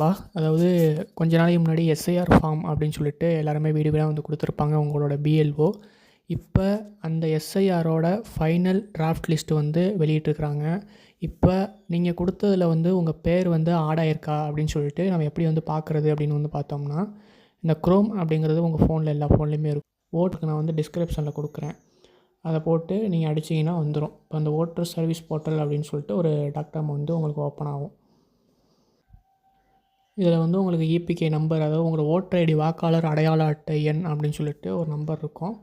வா. அதாவது கொஞ்ச நாளைக்கு முன்னாடி எஸ்ஐஆர் ஃபார்ம் அப்படின்னு சொல்லிட்டு எல்லாருமே வீடு வீடாக வந்து கொடுத்துருப்பாங்க உங்களோட பிஎல்ஓ இப்போ அந்த எஸ்ஐஆரோட ஃபைனல் டிராஃப்ட் லிஸ்ட்டு வந்து வெளியிட்டிருக்கிறாங்க. இப்போ நீங்கள் கொடுத்ததில் வந்து உங்கள் பேர் வந்து ஆட் ஆயிருக்கா அப்படின்னு சொல்லிட்டு நம்ம எப்படி வந்து பார்க்குறது அப்படின்னு வந்து பார்த்தோம்னா இந்த க்ரோம் அப்படிங்கிறது உங்கள் ஃபோனில் எல்லா ஃபோன்லேயுமே இருக்கும். ஓட்டுக்கு நான் வந்து டிஸ்கிரிப்ஷனில் கொடுக்குறேன். அதை போட்டு நீங்கள் அடிச்சிங்கன்னா வந்துடும் இப்போ அந்த ஓட்டர் சர்வீஸ் போர்ட்டல் அப்படின்னு சொல்லிட்டு ஒரு டாக்டம் வந்து உங்களுக்கு ஓப்பன் ஆகும். இதில் வந்து உங்களுக்கு இபிகே நம்பர் அதாவது உங்களோட ஓட்டர் ஐடி வாக்காளர் அடையாள அட்டை எண் அப்படின்னு சொல்லிட்டு ஒரு நம்பர் இருக்கும்.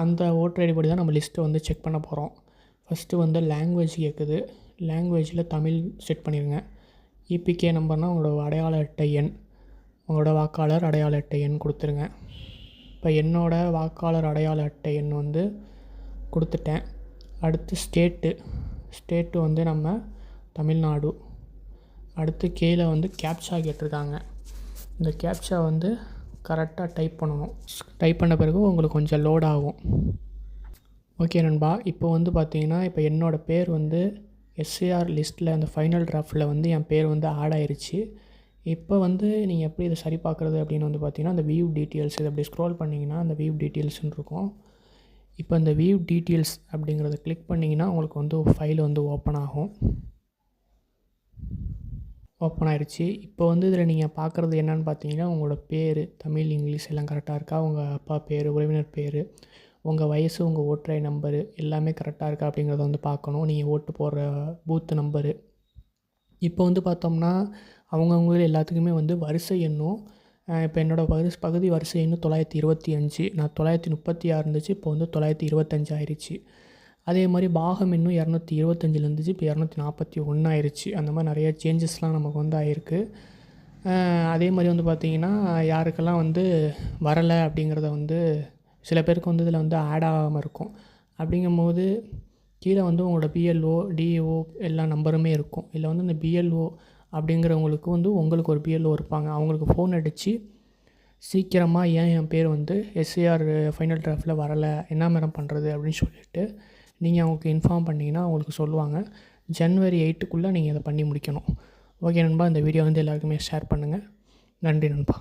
அந்த ஓட்டர் ஐடி படி தான் நம்ம லிஸ்ட்டை வந்து செக் பண்ண போகிறோம் ஃபஸ்ட்டு வந்து லாங்குவேஜ் கேட்குது லாங்குவேஜில் தமிழ் செட் பண்ணிடுங்க இபிகே நம்பர்னால் உங்களோட அடையாள அட்டை எண் உங்களோட வாக்காளர் அடையாள அட்டை எண் கொடுத்துருங்க. இப்போ என்னோட வாக்காளர் அடையாள அட்டை எண் வந்து கொடுத்துட்டேன். அடுத்து ஸ்டேட்டு ஸ்டேட்டு வந்து நம்ம தமிழ்நாடு. அடுத்து கீழே வந்து கேப்ஷா கேட்டிருக்காங்க. இந்த கேப்ஷா வந்து கரெக்டாக டைப் பண்ணணும். டைப் பண்ண பிறகு உங்களுக்கு கொஞ்சம் லோட் ஆகும். ஓகே நண்பா இப்போ வந்து பார்த்தீங்கன்னா இப்போ என்னோடய பேர் வந்து எஸ்ஏஆர் லிஸ்ட்டில் அந்த ஃபைனல் ட்ராஃப்டில் வந்து என் பேர் வந்து ஆட் ஆயிடுச்சு இப்போ வந்து நீங்கள் எப்படி இதை சரி பார்க்குறது அப்படின்னு வந்து பார்த்தீங்கன்னா அந்த வியூ டீட்டெயில்ஸ் இதை அப்படி ஸ்க்ரோல் பண்ணிங்கன்னா அந்த வியூ டீட்டெயில்ஸ்னு இருக்கும். இப்போ இந்த வியூ டீட்டெயில்ஸ் அப்படிங்கிறத கிளிக் பண்ணிங்கன்னா உங்களுக்கு வந்து ஃபைல் வந்து ஓப்பன் ஆகும். ஓப்பன் ஆயிடுச்சு. இப்போ வந்து இதில் நீங்கள் பார்க்குறது என்னென்னு பார்த்தீங்கன்னா உங்களோட பேர் தமிழ் இங்கிலீஷ் எல்லாம் கரெக்டாக இருக்கா? உங்கள் அப்பா பேர் உறவினர் பேர் உங்கள் வயசு உங்கள் ஓட்டரை நம்பரு எல்லாமே கரெக்டாக இருக்கா அப்படிங்கிறத வந்து பார்க்கணும். நீங்கள் ஓட்டு போடுற பூத்து நம்பரு இப்போ வந்து பார்த்தோம்னா அவங்கவுங்களில் எல்லாத்துக்குமே வந்து வரிசை எண்ணும். இப்போ என்னோடய வரிசை பகுதி வரிசை எண்ணு தொள்ளாயிரத்தி இருபத்தி அஞ்சு. நான் தொள்ளாயிரத்தி முப்பத்தி ஆறு இருந்துச்சு. இப்போ வந்து தொள்ளாயிரத்தி இருபத்தஞ்சு ஆயிடுச்சு. அதே மாதிரி பாகம் இன்னும் இரநூத்தி இருபத்தஞ்சில் இருந்துச்சு இப்போ இரநூத்தி நாற்பத்தி ஒன்று ஆயிடுச்சு அந்த மாதிரி நிறைய சேஞ்சஸ்லாம் நமக்கு வந்து ஆயிருக்கு. அதே மாதிரி வந்து பார்த்திங்கன்னா யாருக்கெல்லாம் வந்து வரலை அப்படிங்கிறத வந்து சில பேருக்கு வந்து இதில் வந்து ஆட் ஆகாமல் இருக்கும். அப்படிங்கும்போது கீழே வந்து உங்களோட பிஎல்ஓ டிஓ எல்லா நம்பருமே இருக்கும். இல்லை வந்து இந்த பிஎல்ஓ அப்படிங்கிறவங்களுக்கு வந்து உங்களுக்கு ஒரு பிஎல்ஓ இருப்பாங்க. அவங்களுக்கு ஃபோன் அடித்து சீக்கிரமாக ஏன் என் பேர் வந்து எஸ்ஏஆர் ஃபைனல் டிராஃப்டில் வரலை என்ன மேடம் பண்ணுறது அப்படின்னு சொல்லிட்டு நீங்கள் அவங்களுக்கு இன்ஃபார்ம் பண்ணிங்கன்னா அவங்களுக்கு சொல்லுவாங்க. ஜன்வரி எயிட்டுக்குள்ளே நீங்கள் இதை பண்ணி முடிக்கணும். ஓகே நண்பா இந்த வீடியோ வந்து எல்லாருக்குமே ஷேர் பண்ணுங்கள் நன்றி நண்பா.